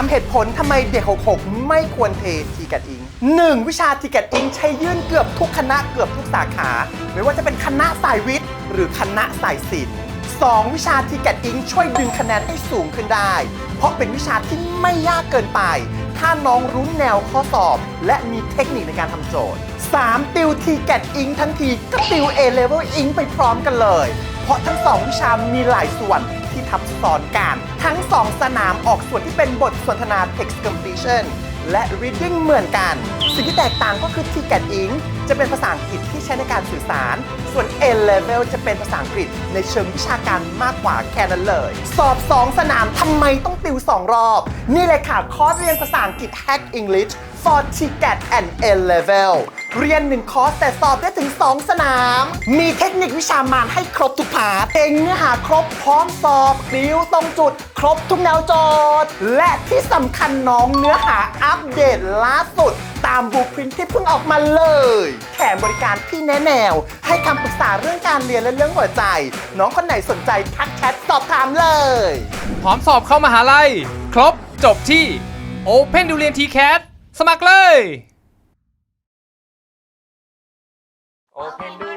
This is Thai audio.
3 เหตุผลทำไมเด็ก 66 ไม่ควรเททีกัดอิง 1. วิชาทีกัดอิงใช้ยื่นเกือบทุกคณะเกือบทุกสาขา ไม่ว่าจะเป็นคณะสายวิทย์ หรือคณะสายศิลป์ 2. วิชาทีกัดอิงช่วยดึงคะแนนให้สูงขึ้นได้ เพราะเป็นวิชาที่ไม่ยากเกินไป ถ้าน้องรู้แนวข้อสอบ และมีเทคนิคในการทำโจทย์ 3. ติวทีแกดอิงทั้งทีก็ติว A level อิงไปพร้อมกันเลย เพราะทั้งสองวิชามีหลายส่วน ที่ทับซ้อนกัน ทั้งสองสนามออกส่วนที่เป็นบทสนทนา text completion และ reading เหมือนกัน สิ่งที่แตกต่างก็คือ t g a t i n g จะเป็นภาษาอังกฤษที่ใช้ในการสื่อสาร ส่วน A level จะเป็นภาษาอังกฤษในเชิงวิชาการมากกว่าแค่นั้นเลย สอบ 2 สนามทำไมต้องติว 2 รอบ นี่เลยค่ะ คอร์สเรียนภาษาอังกฤษ Hack English for TGAT and A level เรียน 1 คอร์ส แต่สอบได้ถึง 2 สนาม มีเทคนิควิชามานให้ครบทุกพาร์ทเองเนื้อหาครบพร้อมสอบติวตรงจุด ครบทุกแนวโจทย์ และที่สำคัญน้องเนื้อหาอัปเดตล่าสุด ตามบูพรินที่เพิ่งออกมาเลยแถมบริการพี่แนะแนว ให้คำปรึกษาเรื่องการเรียนและเรื่องหัวใจ น้องคนไหนสนใจทักแชทสอบถามเลย พร้อมสอบเข้ามหาลัย ครบจบที่ Open d u r i a n TCAT สมัครเลย Open door.